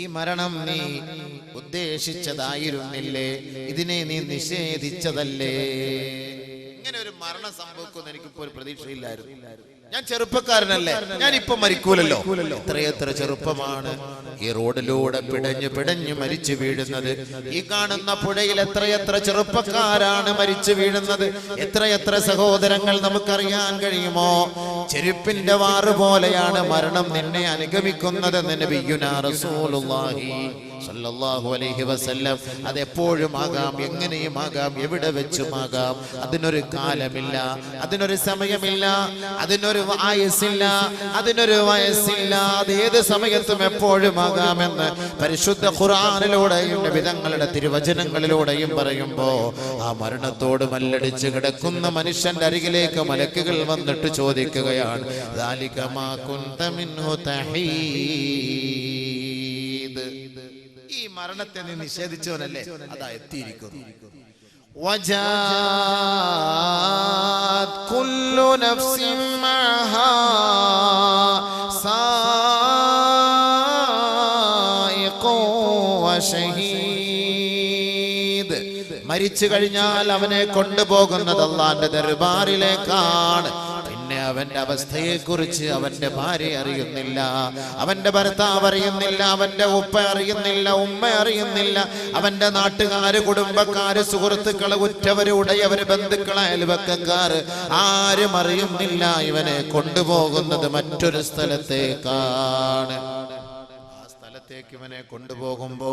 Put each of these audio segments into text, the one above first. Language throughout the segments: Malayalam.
ഈ മരണം നീ ഉദ്ദേശിച്ചതായിരുന്നില്ലേ? ഇതിനെ നീ നിഷേധിച്ചതല്ലേ? ഇങ്ങനെ ഒരു മരണം സംഭവിക്കുമെന്ന് എനിക്കിപ്പോ ഒരു പ്രതീക്ഷയില്ലായിരുന്നു. ഞാൻ ചെറുപ്പക്കാരനല്ലേ? ഞാൻ ഇപ്പൊ മരിക്കൂലല്ലോ എത്രയെത്ര ചെറുപ്പമാണ്. ഈ റോഡിലൂടെ പിടഞ്ഞു പിടഞ്ഞു മരിച്ചു വീഴുന്നത്. ഈ കാണുന്ന പുഴയിൽ എത്രയെത്ര ചെറുപ്പക്കാരാണ് മരിച്ചു വീഴുന്നത്? എത്രയെത്ര സഹോദരങ്ങൾ നമുക്കറിയാൻ കഴിയുമോ? ചെരുപ്പിന്റെ വാറ് പോലെയാണ് മരണം നിന്നെ അനുഗമിക്കുന്നത് നബിയുനാ റസൂലുള്ളാഹി. സല്ലല്ലാഹു അലൈഹി വസല്ലം. അതെപ്പോഴും ആകാം എങ്ങനെയും ആകാം എവിടെ വെച്ചും ആകാം. അതിനൊരു കാലമില്ല അതിനൊരു സമയമില്ല അതിനൊരു വായസ്സില്ല അതിനൊരു വയസ്സില്ല. അത് ഏത് സമയത്തും എപ്പോഴും ആകാമെന്ന് പരിശുദ്ധ ഖുർആാനിലൂടെയും വിധങ്ങളുടെ തിരുവചനങ്ങളിലൂടെയും പറയുമ്പോൾ ആ മരണത്തോട് മല്ലടിച്ച് കിടക്കുന്ന മനുഷ്യന്റെ അരികിലേക്ക് മലക്കുകൾ വന്നിട്ട് ചോദിക്കുകയാണ് ദാലികമാ കുന്തമിന്നു തഹീ? മരണത്തെ നീ നിഷേധിച്ചവനല്ലേ അതാ എത്തിയിരിക്കുന്നു وجاءت كل نفس معها سائق وشهيد മരിച്ചു കഴിഞ്ഞാൽ അവനെ കൊണ്ടുപോകുന്നത് അള്ളാന്റെ ദർബാറിലേക്കാണ് പിന്നെ അവന്റെ അവസ്ഥയെക്കുറിച്ച് അവന്റെ ഭാര്യ അറിയുന്നില്ല. അവന്റെ ഭർത്താവ് അറിയുന്നില്ല അവന്റെ ഉപ്പ അറിയുന്നില്ല ഉമ്മ അറിയുന്നില്ല. അവന്റെ നാട്ടുകാര് കുടുംബക്കാര് സുഹൃത്തുക്കൾ ഉറ്റവര് ഉടയവര് ബന്ധുക്കൾ അയൽവക്കക്കാര് ആരും അറിയുന്നില്ല ഇവനെ കൊണ്ടുപോകുന്നത് മറ്റൊരു സ്ഥലത്തേക്കാണ്. സ്ഥലത്തേക്ക് ഇവനെ കൊണ്ടുപോകുമ്പോ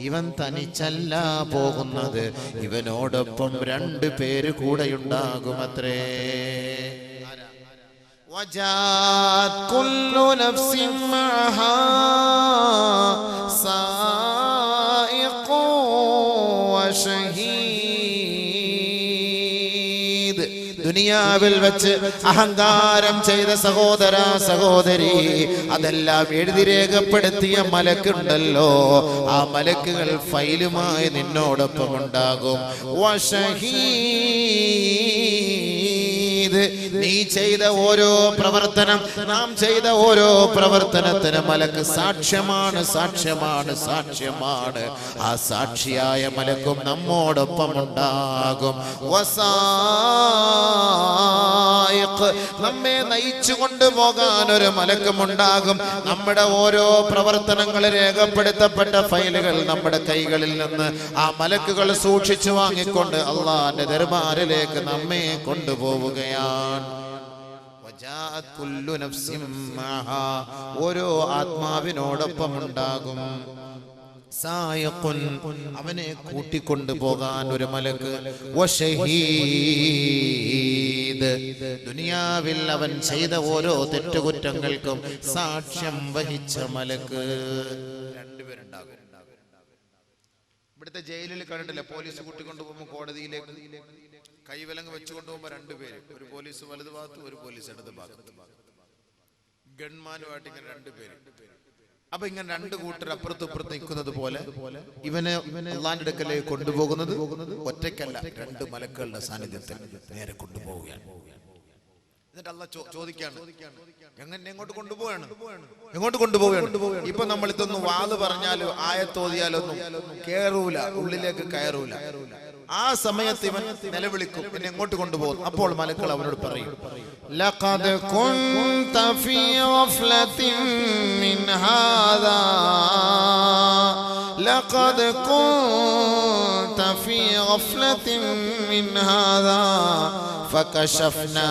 ഇവൻ തനിച്ചല്ല പോകുന്നത്. ഇവനോടൊപ്പം രണ്ടു പേര് കൂടെയുണ്ടാകുമത്രേ. وجاءت كل نفس معها سائق وشهيد ദുനിയാവിൽ വെച്ച് അഹങ്കാരം ചെയ്ത സഹോദര സഹോദരി അതെല്ലാം എഴുതി രേഖപ്പെടുത്തിയ മലക്കുണ്ടല്ലോ ആ മലക്കുകൾ ഫൈലുമായി നിന്നോടൊപ്പം ഉണ്ടാകും വശഹീദ് നീ ചെയ്ത ഓരോ പ്രവർത്തനം നാം ചെയ്ത ഓരോ പ്രവർത്തനത്തിന് മലക്ക് സാക്ഷ്യമാണ് സാക്ഷ്യമാണ് സാക്ഷ്യമാണ്. ആ സാക്ഷിയായ മലക്കും നമ്മോടൊപ്പം ഉണ്ടാകും. നമ്മെ നയിച്ചു കൊണ്ടുപോകാൻ ഒരു മലക്കും ഉണ്ടാകും. നമ്മുടെ ഓരോ പ്രവർത്തനങ്ങൾ രേഖപ്പെടുത്തപ്പെട്ട ഫയലുകൾ നമ്മുടെ കൈകളിൽ നിന്ന് ആ മലക്കുകൾ സൂക്ഷിച്ചു വാങ്ങിക്കൊണ്ട് അള്ളാന്റെ ദർബാറിലേക്ക് നമ്മെ കൊണ്ടുപോവുകയാണ്. നഫ്സിൻ ഓരോ ആത്മാവിനോടൊപ്പം ഉണ്ടാകും അവനെ കൂട്ടിക്കൊണ്ടു പോകാൻ ഒരു മലക്ക് ദുനിയാവിൽ അവൻ ചെയ്ത ഓരോ തെറ്റുകുറ്റങ്ങൾക്കും സാക്ഷ്യം വഹിച്ച മലക്ക് ഇവിടുത്തെ ജയിലിൽ കണ്ടിട്ടില്ല? പോലീസ് കൂട്ടിക്കൊണ്ടു പോകുമ്പോൾ കോടതിയിലേക്ക്. കൈവിലങ്ങ് വെച്ചുകൊണ്ട് പോകുമ്പോൾ രണ്ടുപേര് ഒരു പോലീസ് വലതു ഭാഗത്തും ഒരു പോലീസ് ഇടത് ഭാഗത്തും. ഗൺമാനുമായിട്ട് ഇങ്ങനെ രണ്ടുപേര് അപ്പൊ ഇങ്ങനെ രണ്ട് കൂട്ടർ അപ്പുറത്ത് ഇപ്പുറത്ത് നിൽക്കുന്നത് പോലെ ഇവനെ അള്ളാന്റെ അടുക്കലേക്ക് കൊണ്ടുപോകുന്നത് ഒറ്റയ്ക്കല്ല രണ്ട് മലക്കളുടെ സാന്നിധ്യത്തിൽ നേരെ കൊണ്ടുപോവുകയാണ്. എന്നിട്ട് അല്ല ചോദിക്കാണ് എങ്ങനെ എങ്ങോട്ട് കൊണ്ടുപോവാണ് എങ്ങോട്ട് കൊണ്ടുപോവുകയാണ് ഇപ്പൊ നമ്മൾ ഇതൊന്നും വാത് പറഞ്ഞാലോ ആയത്തോതിയാലൊന്നും കേറൂല ഉള്ളിലേക്ക് കയറൂല ആ സമയത്ത് ഇവൻ നിലവിളിക്കും എന്നെ എങ്ങോട്ട് കൊണ്ടുപോകും അപ്പോൾ മലക്കൾ അവനോട് പറയും لقد كنت في غفلة من هذا لقد كنت في غفلة من هذا فكشفنا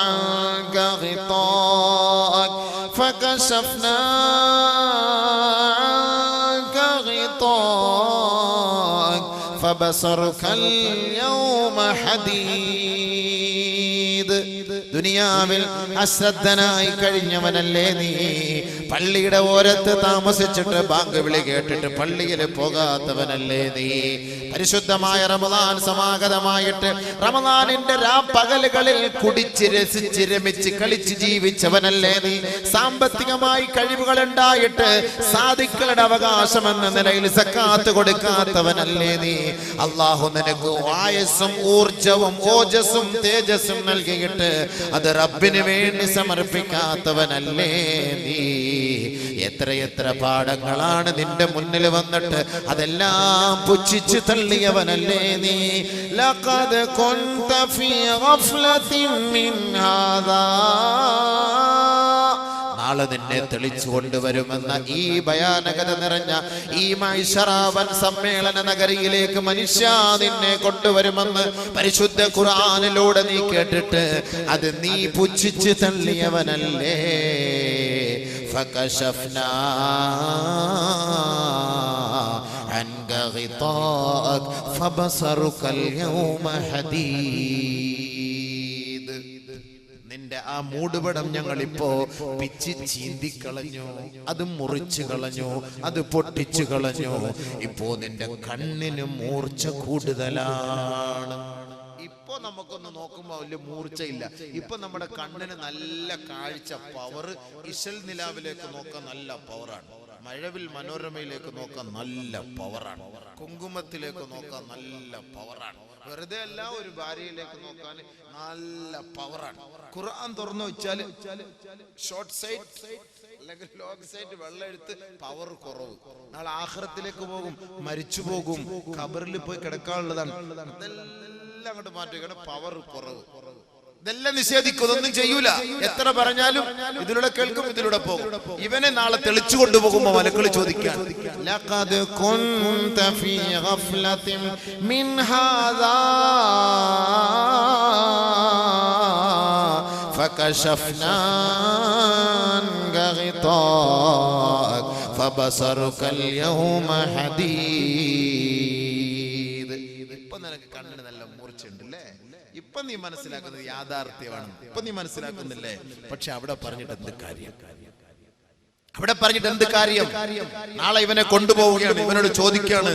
عنك غطاءك فكشفنا عنك غطاءك فبصرك اليوم حديد. ദുനിയാവിൽ അശ്രദ്ധനായി കഴിഞ്ഞവനല്ലേ നീ? പള്ളിയുടെ ഓരത്ത് താമസിച്ചിട്ട് ബാങ്ക് വിളി കേട്ടിട്ട് പള്ളിയിൽ പോകാത്തവനല്ലേ നീ? പരിശുദ്ധമായ റമദാൻ സമാഗതമായിട്ട് റമദാനിന്റെ രാപ്പകലുകളിൽ കുടിച്ച് രസിച്ച് രമിച്ച് കളിച്ച് ജീവിച്ചവനല്ലേ നീ? സാമ്പത്തികമായി കഴിവുകൾ ഉണ്ടായിട്ട് സാധിക്കളുടെ അവകാശം എന്ന നിലയിൽ സക്കാത്ത് കൊടുക്കാത്തവനല്ലേ നീ? അള്ളാഹു നിനക്ക് ആയസ്സും ഊർജവും ഓജസ്സും തേജസ്സും നൽകിയിട്ട് അത് റബ്ബിന് വേണ്ടി സമർപ്പിക്കാത്തവനല്ലേ നീ? എത്രയെത്ര പാഠങ്ങളാണ് നിന്റെ മുന്നിൽ വന്നിട്ട് അതെല്ലാം പുച്ഛിച്ചു തള്ളിയവനല്ലേ നീ? ലഖദ് കുൻത ഫീ ഗഫ്ലത്തിൻ മിൻ ഹാദാ. നാളെ നിന്നെ തെളിച്ചു കൊണ്ടുവരുമെന്ന ഈ ഭയാനകത നിറഞ്ഞ ഈ മൈഷറാവൻ സമ്മേളന നഗരിയിലേക്ക് മനുഷ്യ നിന്നെ കൊണ്ടുവരുമെന്ന് പരിശുദ്ധ ഖുർആനിലൂടെ നീ കേട്ടിട്ട് അത് നീ പുച്ഛിച്ച് തള്ളിയവനല്ലേ فكشفنا عنك غطاءك فبصرك اليوم حديد നിന്റെ ആ മൂടുപടം ഞങ്ങൾ ഇപ്പോ പിച്ച് ചീന്തിക്കളഞ്ഞു അത് മുറിച്ചു കളഞ്ഞു അത് പൊട്ടിച്ചു കളഞ്ഞു. ഇപ്പോ നിന്റെ കണ്ണിന് മൂർച്ച കൂടുതലാണ്. ഇപ്പൊ നമുക്കൊന്ന് നോക്കുമ്പോ വലിയ മൂർച്ചയില്ല. ഇപ്പൊ നമ്മുടെ കണ്ണിന് നല്ല കാഴ്ച പവർ ഇശൽ നിലാവിലേക്ക് നോക്കാൻ നല്ല പവറാണ് മഴവിൽ മനോരമയിലേക്ക് നോക്കാൻ നല്ല പവറാണ് കുങ്കുമത്തിലേക്ക് നോക്കാൻ നല്ല പവറാണ് വെറുതെ അല്ല ഒരു ഭാര്യയിലേക്ക് നോക്കാൻ നല്ല പവറാണ് ഖുർആൻ തുറന്നു വെച്ചാൽ ഷോർട്ട് സൈറ്റ് അല്ലെങ്കിൽ ലോങ് സൈറ്റ് വെള്ളം എടുത്ത് പവർ കുറവ്. നാളെ ആഹ്റത്തിലേക്ക് പോകും മരിച്ചു പോകും ഖബറിൽ പോയി കിടക്കാനുള്ളതാണ്. അതെല്ലാം അങ്ങോട്ട് മാറ്റുകയാണ് പവർ കുറവ്. ഇതെല്ലാം നിഷേധിക്കും ഇതൊന്നും ചെയ്യൂല എത്ര പറഞ്ഞാലും ഇതിലൂടെ കേൾക്കും ഇതിലൂടെ പോകും ഇവനെ നാളെ തെളിച്ചു കൊണ്ടുപോകുമ്പോ മലക്കളി ചോദിക്കാൻ ലഖദ് കുൻത ഫീ ഗഫ്ലത്തിൻ മിൻ ഹാദാ فكشفنا عنك غطاءك فبصرك اليوم حديد ഇപ്പൊ നീ മനസ്സിലാക്കുന്നത് യാഥാർത്ഥ്യമാണ് ഇപ്പൊ നീ മനസ്സിലാക്കുന്നില്ലേ പക്ഷെ അവിടെ പറഞ്ഞിട്ട് എന്ത് കാര്യം അവിടെ പറഞ്ഞിട്ട് എന്ത് കാര്യം നാളെ ഇവനെ കൊണ്ടുപോവുകയാണ് ഇവനോട് ചോദിക്കുകയാണ്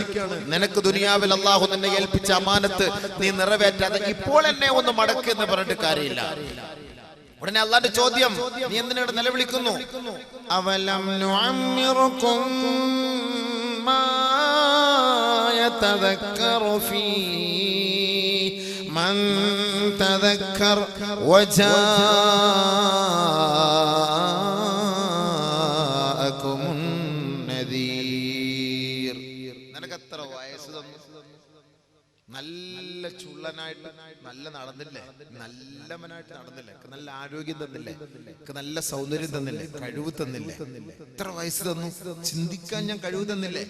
നിനക്ക് ദുനിയാവിൽ അള്ളാഹു നിന്നെ ഏൽപ്പിച്ച അമാനത്ത് നീ നിറവേറ്റാതെ ഇപ്പോൾ എന്നെ ഒന്ന് മടക്ക് എന്ന് പറഞ്ഞിട്ട് കാര്യമില്ല ഉടനെ അള്ളാന്റെ ചോദ്യം നീ എന്തിനാണ് നിലവിളിക്കുന്നു അവലം നുഅമ്മിറുക്കും മാ يتذكر فيه من تذكر وجاءكم النذير നിനക്ക് എത്ര വയസ്സ് തന്നു നല്ല ചുള്ളനായിട്ട് നല്ല നടന്നില്ലേ നല്ലവനായിട്ട് നടന്നില്ലേ. നല്ല ആരോഗ്യം തന്നില്ലേ? നല്ല സൗന്ദര്യം തന്നില്ലേ? കഴിവ് തന്നില്ലേ? എത്ര വയസ്സ് തന്നു? ചിന്തിക്കാൻ ഞാൻ കഴിവ് തന്നില്ലേ?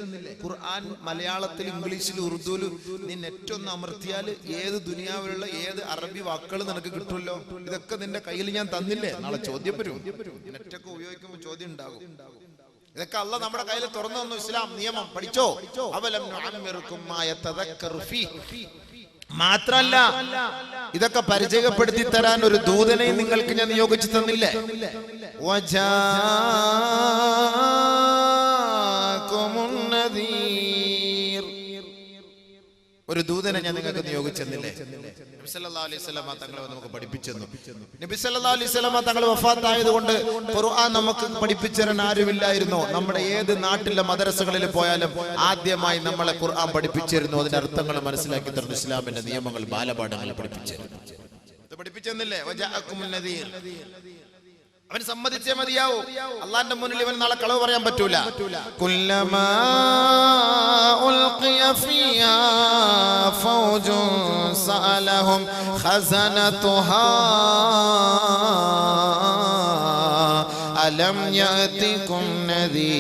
ഖുർആൻ മലയാളത്തിൽ ഇംഗ്ലീഷിൽ ഉറുദുവിൽ നീ നെറ്റൊന്ന് അമർത്തിയാൽ ഏത് ദുനിയാവിലുള്ള ഏത് അറബി വാക്കുകൾ നിനക്ക് കിട്ടുമല്ലോ? ഇതൊക്കെ നിന്റെ കയ്യിൽ ഞാൻ തന്നില്ലേ? നാളെ ചോദ്യം വരും. നെറ്റൊക്കെ ഉപയോഗിക്കുമ്പോൾ ചോദ്യം ഉണ്ടാകും. ഇതൊക്കെ അല്ല നമ്മുടെ കയ്യിൽ തുറന്നു തന്നു. ഇസ്ലാം നിയമം. പഠിച്ചോ? അവലം. മാത്രല്ല ഇതൊക്കെ പരിചയപ്പെടുത്തി തരാൻ ഒരു ദൂതനെ നിങ്ങൾക്ക് ഞാൻ നിയോഗിച്ചു തന്നില്ലേ? ഒരു ദൂതനെ ഞാൻ നിങ്ങൾക്ക് നിയോഗിച്ചെന്നില്ലേ? നബി സല്ലല്ലാഹു അലൈഹി വസല്ലമ തങ്ങളെ നമുക്ക് പഠിപ്പിച്ചെന്നു. നബി സല്ലല്ലാഹു അലൈഹി വസല്ലമ തങ്ങൾ വഫാത്തായത് കൊണ്ട് ഖുർആൻ നമുക്ക് പഠിപ്പിച്ചു തരാൻ ആരുമില്ലായിരുന്നു. നമ്മുടെ ഏത് നാട്ടിലെ മദ്രസകളിൽ പോയാലും ആദ്യമായി നമ്മളെ ഖുർആൻ പഠിപ്പിച്ചിരുന്നു. അതിന്റെ അർത്ഥങ്ങൾ മനസ്സിലാക്കി തരുന്നു ഇസ്ലാമിന്റെ നിയമങ്ങൾ ബാലപാഠങ്ങൾ പഠിപ്പിച്ചിരുന്നു പഠിപ്പിച്ചെന്നില്ലേ? അവൻ സമ്മതിച്ചേ മതിയാവൂ. അള്ളാന്റെ മുന്നിൽ ഇവൻ നാളെ കളവ് പറയാൻ പറ്റൂല. സഅലഹും ഖസനതുഹാ അലം യഅതികും നദീർ.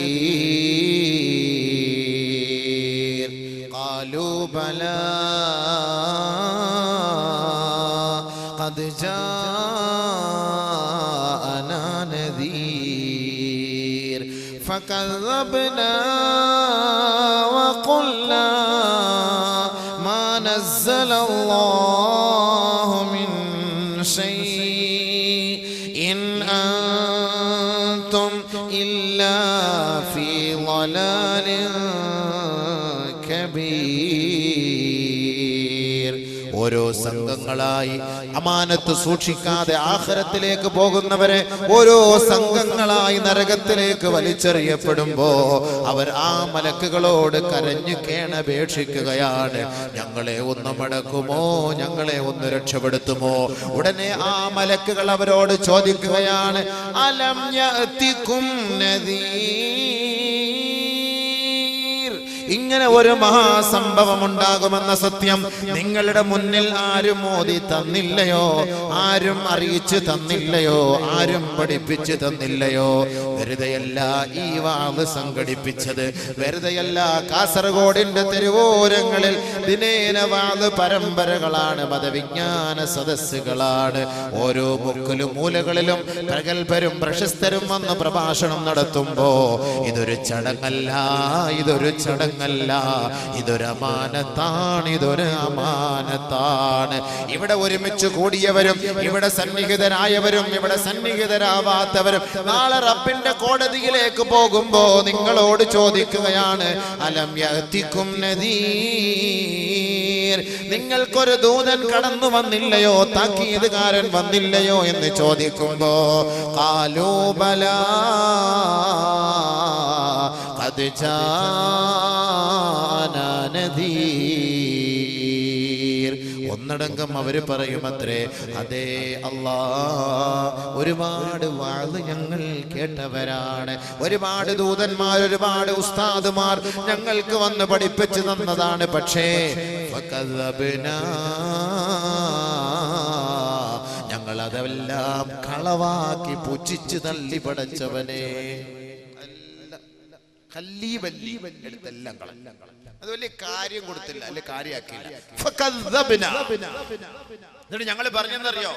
ഖാലൂ ബലാ ഖദ് ജാ فكذبنا وقلنا ما نزل الله من شيء إن أنتم إلا في ضلال كبير ഓരോ സംഘങ്ങളായി അമാനത്ത് സൂക്ഷിക്കാതെ ആഖിറത്തിലേക്ക് പോകുന്നവരെ ഓരോ സംഘങ്ങളായി നരകത്തിലേക്ക് വലിച്ചെറിയപ്പെടുമ്പോ അവർ ആ മലക്കുകളോട് കരഞ്ഞു കേണപേക്ഷിക്കുകയാണ്. ഞങ്ങളെ ഒന്ന് മടക്കുമോ? ഞങ്ങളെ ഒന്ന് രക്ഷപ്പെടുത്തുമോ? ഉടനെ ആ മലക്കുകൾ അവരോട് ചോദിക്കുകയാണ് അലം നദീർ ഇങ്ങനെ ഒരു മഹാസംഭവം ഉണ്ടാകുമെന്ന സത്യം നിങ്ങളുടെ മുന്നിൽ ആരും മോദി തന്നില്ലയോ? ആരും അറിയിച്ചു തന്നില്ലയോ? ആരും പഠിപ്പിച്ചു തന്നില്ലയോ? വെറുതെയല്ല ഈ വാവ് സംഘടിപ്പിച്ചത്. വെറുതെയല്ല കാസർഗോഡിന്റെ തെരുവോരങ്ങളിൽ ദിനേന വാവ് പരമ്പരകളാണ് മതവിജ്ഞാന സദസ്സുകളാണ്. ഓരോ മുക്കിലും മൂലകളിലും പ്രഗത്ഭരും പ്രശസ്തരും വന്ന് പ്രഭാഷണം നടത്തുമ്പോ ഇതൊരു ചടങ്ങല്ല ഇതൊരു ചടങ്ങല്ല ഇതൊരു അമാനത്താണ് ഇതൊരു അമാനത്താണ്. ഇവിടെ ഒരുമിച്ച് കൂടിയവരും ഇവിടെ സന്നിഹിതരായവരും ഇവിടെ സന്നിഹിതരാവാത്തവരും നാളെ റബ്ബിന്റെ കോടതിയിലേക്ക് പോകുമ്പോ നിങ്ങളോട് ചോദിക്കുകയാണ് അലം യത്തിക്കും നദീ നിങ്ങൾക്കൊരു ദൂതൻ കടന്നു വന്നില്ലയോ? താക്കീതുകാരൻ വന്നില്ലയോ എന്ന് ചോദിക്കുമ്പോ കാലോബല അത് നദീർ ഒന്നടങ്കം അവർ പറയുമത്രേ അതേ അല്ലാ ഒരുപാട് വാഴ് ഞങ്ങൾ കേട്ടവരാണ്. ഒരുപാട് ദൂതന്മാർ ഒരുപാട് ഉസ്താദുമാർ ഞങ്ങൾക്ക് വന്ന് പഠിപ്പിച്ചു തന്നതാണ്. പക്ഷേ. ഞങ്ങൾ അതെല്ലാം കളവാക്കി പുച്ഛിച്ചു തള്ളി പടച്ചവനെ. കല്ലി വല്ലി എടുത്തെല്ലാം കളഞ്ഞു അത് വലിയ കാര്യം കൊടുത്തില്ല അല്ലെ കാര്യാക്കിയില്ല ഫകദ്ദബ്ന. എന്നിട്ട് ഞങ്ങൾ പറഞ്ഞെന്നറിയോ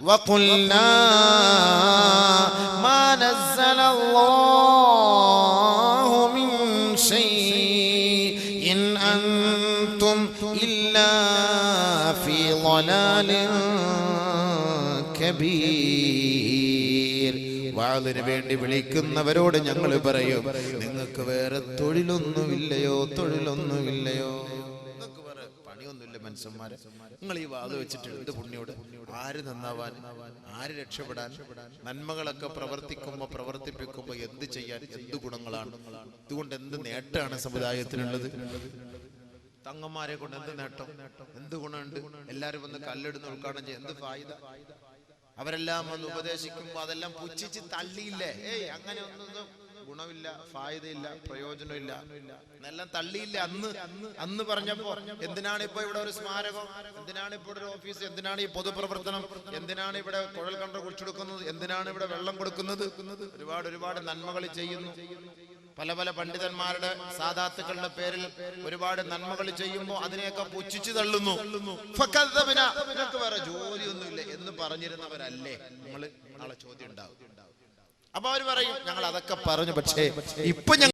وقلنا ما نزل الله من شيء إن أنتم إلا في ضلال كبير വാതിന് വേണ്ടി വിളിക്കുന്നവരോട് ഞങ്ങൾ പറയും നിങ്ങൾക്ക് വേറെ തൊഴിലൊന്നുമില്ലയോ തൊഴിലൊന്നുമില്ലയോ? മനുഷ്യന്മാരെ. നിങ്ങൾ ഈ വാത് വെച്ചിട്ട് എന്ത് പുണ്യോട്? ആര് നന്നാവാൻ? ആര് രക്ഷപ്പെടാൻ? നന്മകളൊക്കെ പ്രവർത്തിക്കുമ്പോ പ്രവർത്തിപ്പിക്കുമ്പോ എന്ത് ചെയ്യാൻ? എന്ത് ഗുണങ്ങളാണ്? ഇതുകൊണ്ട് എന്ത് നേട്ടമാണ് സമുദായത്തിനുള്ളത്? തങ്ങന്മാരെ കൊണ്ട് എന്ത് നേട്ടം? എന്ത് ഗുണമുണ്ട്? എല്ലാരും വന്ന് കല്ലെടുത്ത് ചെയ്യും. എന്ത് ഫായിദ? അവരെല്ലാം വന്ന് ഉപദേശിക്കുമ്പോ അതെല്ലാം പുച്ഛിച്ച് തള്ളിയില്ലേ? ഏയ് അങ്ങനെ ഒന്നും ഗുണമില്ല ഫായതയില്ല പ്രയോജനമില്ല. എന്നെല്ലാം തള്ളിയില്ല അന്ന്? അന്ന് പറഞ്ഞപ്പോ എന്തിനാണ് ഇപ്പൊ ഇവിടെ ഒരു സ്മാരകം? എന്തിനാണ് ഇപ്പോൾ ഒരു ഓഫീസ്? എന്തിനാണ് ഈ പൊതുപ്രവർത്തനം? എന്തിനാണ് ഇവിടെ കുഴൽ കണ്ട കുടിച്ചെടുക്കുന്നത് എന്തിനാണ് ഇവിടെ വെള്ളം കൊടുക്കുന്നത്? ഒരുപാട് ഒരുപാട് നന്മകൾ ചെയ്യുന്നു. പല പല പണ്ഡിതന്മാരുടെ സാധാത്തുക്കളുടെ പേരിൽ ഒരുപാട് നന്മകൾ ചെയ്യുമ്പോൾ അതിനെയൊക്കെ പുച്ഛിച്ചു തള്ളുന്നു. നിനക്ക് വേറെ ജോലിയൊന്നുമില്ല എന്ന് പറഞ്ഞിരുന്നവരല്ലേ നമ്മൾ നാളെ ചോദ്യം ഉണ്ടാവും അപ്പൊ അവർ പറയും ഞങ്ങൾ അതൊക്കെ പറഞ്ഞു പക്ഷേ ഇപ്പൊ